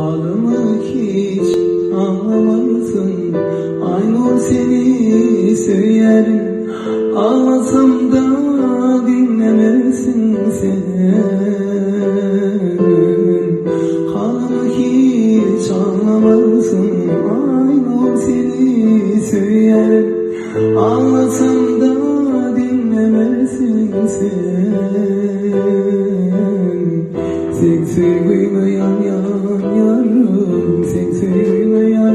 Halımı hiç anlamazsın Aynur seni söylerim Ağlasam da dinlemezsin sen Halımı hiç anlamazsın Aynur seni söylerim Ağlasam da dinlemezsin sen Tek sevgiyle yan yan yarım sevgiyle yan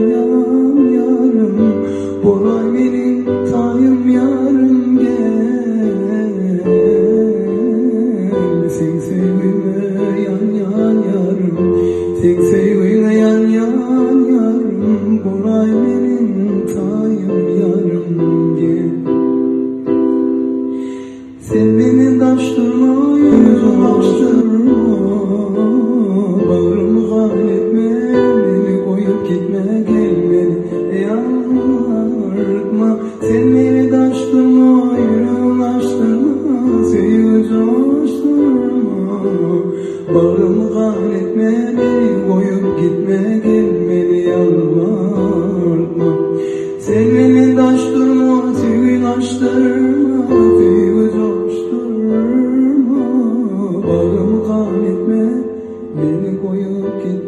yarım Boray benim tayım yarım gel sevgiyle yan yan yarım sevgiyle yan yan yarım Boray benim tayım yarım gel sen beni taştırma, yarma Sen beni taştırma, yüzüm açtırma Sen yüzüm açtırma Bağrımı hal etme, beni koyup gitme Gel beni yalvarma. Sen beni taştırma, sen açtırma Göz açtırma Bağrımı kan etme Beni koyup gitmek